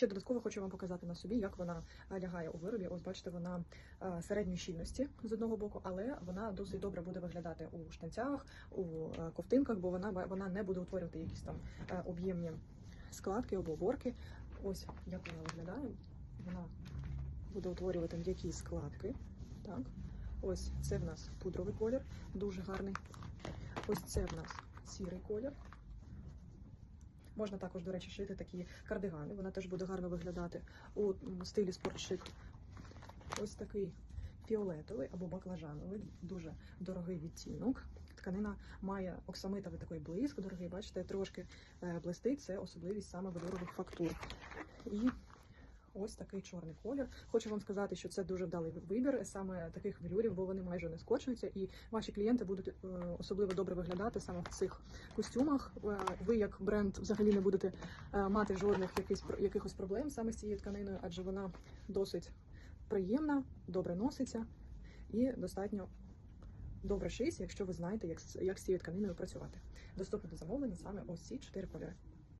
Ще додатково хочу вам показати на собі, як вона е, лягає у виробі. Ось бачите, вона е, середньої щільності з одного боку, але вона досить добре буде виглядати у штанцях, у е, ковтинках, бо вона вона не буде утворювати якісь там об'ємні складки або оборки. Ось як вона виглядає. Вона буде утворювати м'які складки. Так, ось це в нас пудровий колір, дуже гарний. Ось це в нас сірий колір. Можна також, до речі, шити такі кардигани. Вона теж буде гарно виглядати у стилі спортшит. Ось такий фіолетовий або баклажановий, дуже дорогий відтінок. Тканина має оксамитовий такий блиск, дорогий, бачите, трошки е, блистить. Це особливість саме велюрових фактур. І ось такий чорний колір. Хочу вам сказати, що це дуже вдалий вибір саме таких велюрів, бо вони майже не скочуються, і ваші клієнти будуть е, особливо добре виглядати саме в цих костюмах. Е, Ви, як бренд, взагалі не будете е, мати жодних якихось, якихось проблем саме з цією тканиною, адже вона досить приємна, добре носиться і достатньо добре шиється, якщо ви знаєте, як, як з цією тканиною працювати. Доступно до замовлення саме ось ці чотири кольори.